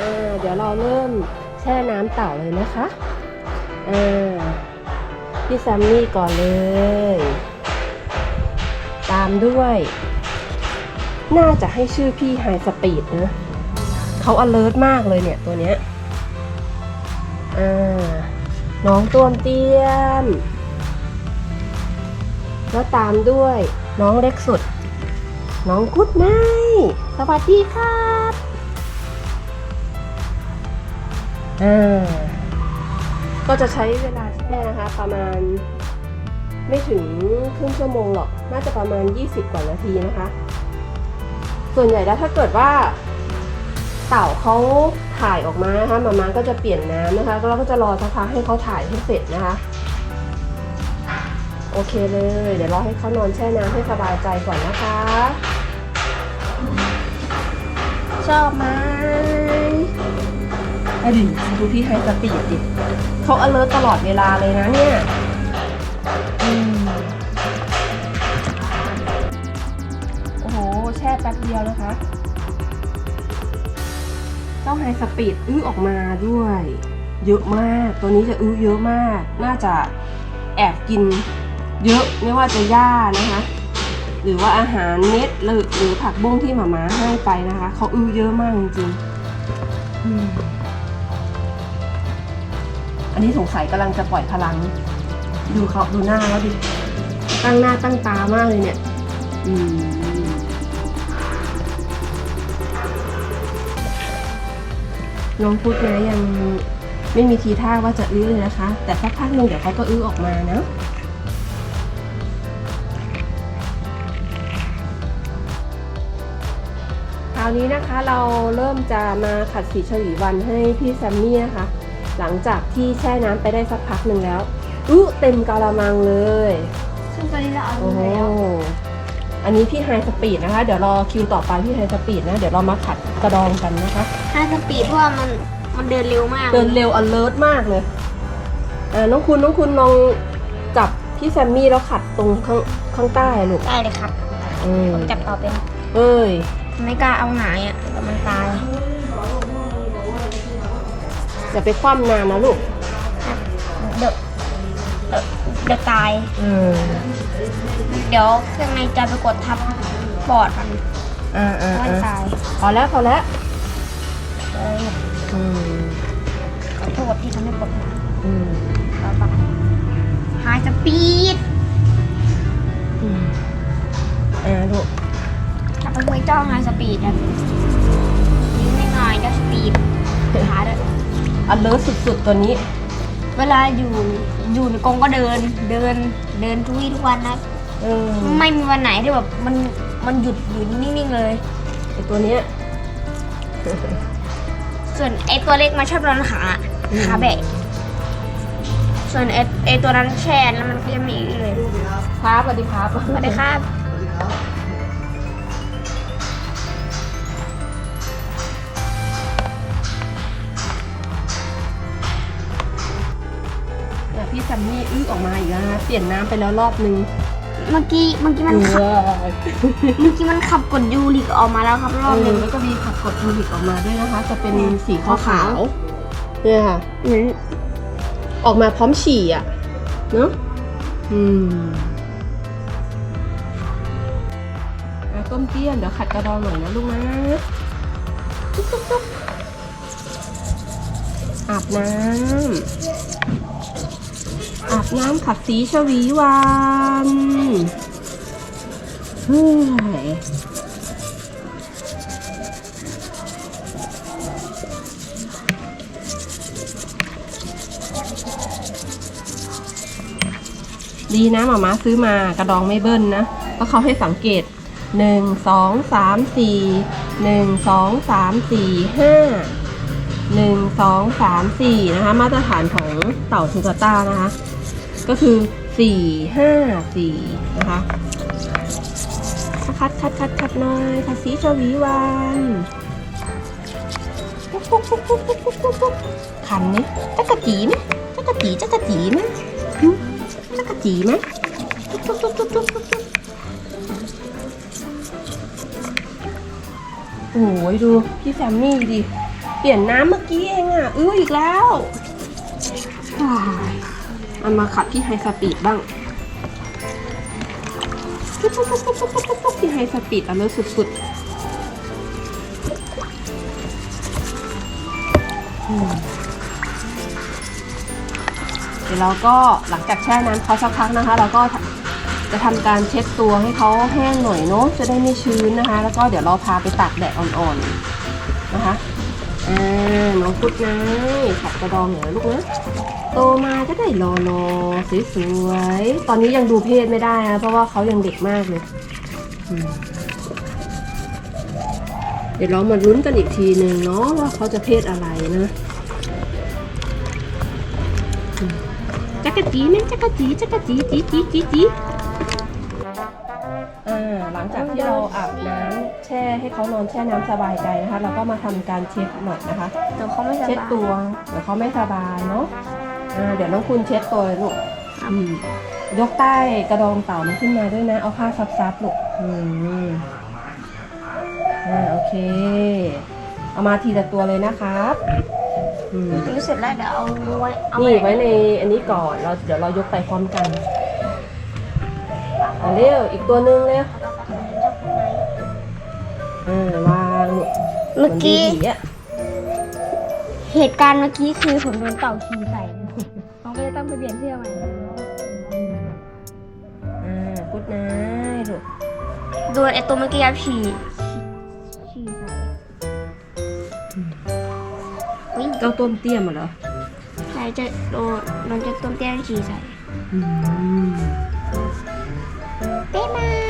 อ่าเดี๋ยวเราเริ่มแช่น้ำเต่าเลยนะคะอ่าพี่แซมมี่ก่อนเลย ตามด้วย น่าจะให้ชื่อพี่ไฮสปีดนะเขา alert มากเลยเนี่ยตัวเนี้ยอ่าน้องต้วเตี้ยม แล้วตามด้วยน้องเล็กสุด น้องกุ๊ดไนท์สวัสดีครั บอ่าก็จะใช้เวลาแช่นะคะ ประมาณไม่ถึงครึ่งชั่วโมงหรอก น่าจะประมาณ 20 กว่านาทีนะคะ ส่วนใหญ่แล้วถ้าเกิดว่า เต่าเขาถ่ายออกมานะคะมาม่าก็จะเปลี่ยนน้ำนะคะแล้วก็จะรอสักพักให้เขาถ่ายให้เสร็จนะคะ โอเคเลย เดี๋ยวรอให้เขานอนแช่น้ำให้สบายใจก่อนนะคะ ชอบไหม อะดิดูพี่ไฮสปีดดิเขา alert ตลอดเวลาเลยนะเนี่ยอโอ้โห แช่แป๊บเดียวนะคะ เจ้าไฮสปีดอื้อออกมาด้วย เยอะมาก ตัวนี้จะอื้อเยอะมาก น่าจะแอบกินเยอะไม่ว่าจะหญ้านะคะ หรือว่าอาหารเม็ดหรือหรือผักบุ้งที่หมาม้าให้ไปนะคะ เขาอื้อเยอะมากจริงๆ อันนี้สงสัยกำลังจะปล่อยพลัง ดูเขาดูหน้าแล้วดิ ตั้งหน้าตั้งตามากเลยเนี่ย อืมน้องพุทธนะยังไม่มีทีท่าว่าจะอื้อเลยนะคะ แต่สักพักหนึ่งเดี๋ยวเขาก็อื้อออกมานะคราวนี้นะคะเราเริ่มจะมาขัดสีฉลีวันให้พี่แซมมี่นะคะ หลังจากที่แช่น้ำไปได้สักพักหนึ่งแล้วอื้อเต็มกะละมังเลย ซึ่งตอนนี้เราเอาโอ้ดูโหแล้วอันนี้พี่ไฮสปีดนะคะ เดี๋ยวรอคิวต่อไปพี่ไฮสปีดนะ เดี๋ยวเรามาขัดกระดองกันนะคะ ห้าสปีดเพราะว่ามันมันเดินเร็วมากเดินเร็ว alert มากเลยอ่าน้องคุณน้องคุณลองจับพี่แซมมี่แล้วขัดตรงข้างข้างใต้ลูกได้เลยครับอืมผมจับต่อเป็น เอ้ย ไม่กล้าเอาหงายอะเดี๋ยวมันตาย อย่าไปคว่ำนานนะลูกเดี๋ยวเดี๋ยวเดี๋ยวตายอืมเดี๋ยวเครื่องในจะไปกดทับปอดมันอ่าอ่าให้อ่าตายพอแล้วพอแล้วเอออืมขอโทษที่ทำให้ปวดหัวอืมต่อไปไฮสปีดอืมอ่าลูกถ้าเป็นเคยจ้องไฮสปีดอะยิ่งไม่ง่ายก็สปีดขาด้วย อันเลิศสุดๆตัวนี้ เวลาอยู่อยู่ในกรงก็เดินเดินเดินทุกวี่ทุกวันนะเออไม่มีวันไหนที่แบบมันมันหยุดอยู่นิ่งๆเลย ไอตัวเนี้ย ส่วนไอตัวเล็กมันชอบนอนขาอืมขาแบะส่วนไอไอตัวนั้นแช่แล้วมันก็ยังไมีเลยครับสวัสดีครับสวัสดีครับ พี่ซัมมี่อื้อออกมาอีกแล้วนะเปลี่ยนน้ำไปแล้วรอบนึงเมื่อกี้เมื่อกี้มันขับเออเมื่อกี้มันขับกดยูริกออกมาแล้วครับรอบหนึงแล้วก็มีผักกดยูริกออกมาด้วยนะคะ จะเป็นสีขาวขาวๆเนี่ยค่ะ เหมือนออกมาพร้อมฉี่อะ เนอะอืมอะต้มเตี้ยนเดี๋ยวขัดกระดองหน่อยนะลูกนะจุ๊บจุ๊บจุ๊บอาบน้ำ อาบน้ำขัดสีชวีวันเฮ้ยดีนะหมาม้าซื้อมากระดองไม่เบิ้ลนะเพราะเขาให้สังเกตหนึ่งสองสามสี่หนึ่งสองสามสี่ห้าหนึ่งสองสามสี่นะคะ มาตรฐานของเต่าทูกาต้านะคะ ก็คือสี่ห้าสี่นะคะคัดคัดคัดคัดหน่อยคัดสีชวีวันขันไหมจักกะจีไหมจักกะจีจักกะจีไหมจักกะจีไหมโอ้ยดูพี่แซมมี่ดิ เปลี่ยนน้ำเมื่อกี้เองอะ อื้ออีกแล้ว เอามาขัดที่ไฮสปีดบ้างที่ไฮสปีดอะเลิศสุดๆเดี๋ยวเราก็หลังจากแช่น้ำเขาสักพักนะคะ เราก็จะทำการเช็ดตัวให้เขาแห้งหน่อยเนาะจะได้ไม่ชื้นนะคะ แล้วก็เดี๋ยวเราพาไปตากแดดอ่อนๆนะคะอ่าน้องพุดนายขัดกระดองเหรอลูกนะ โตมาก็ได้รอรอสวยๆ ตอนนี้ยังดูเพศไม่ได้นะเพราะว่าเขายังเด็กมากเลยอืมเดี๋ยวเรามาลุ้นกันอีกทีหนึ่งเนาะว่าเขาจะเพศอะไรนะอืมจักรจีไหมจักรจีจักรจีจีจีจีจีอ่าหลังจากที่เราอาบน้ำแช่ให้เขานอนแช่น้ำสบายใจนะคะ เราก็มาทำการเช็ดหน่อยนะคะเดี๋ยวเขาไม่สบายเช็ดตัวเดี๋ยวเขาไม่สบายเนาะ อ่าเดี๋ยวน้องคุณเช็ดตัวเลยลูกอืมยกใต้กระดองเต่ามันขึ้นมาด้วยนะ เอาผ้าซับๆลูกอืมอ่าโอเค เอามาทีละตัวเลยนะครับอืมนี่เสร็จแล้วเดี๋ยวเอาไว้เอานี่ไว้ในอันนี้ก่อนเราเดี๋ยวเรายกไปพร้อมกันอะเร็วอีกตัวหนึงเร็วอ่าวางลูกเมื่อกี้ หนดีๆอะเหตุการณ์เมื่อกี้คือผมโดนเต่าขี่ใส่ ไปเปลี่ยนเสื้อใหม่อ่ากุดนายลูกโดนไอตัวเมื่อกี้ฉี่ฉี่ใส่อุ้ยเจ้าต้มเตี้ยมาเหรอใช่จะโดนมันจะต้มเตี้ยฉี่ใส่ อืมเต้มา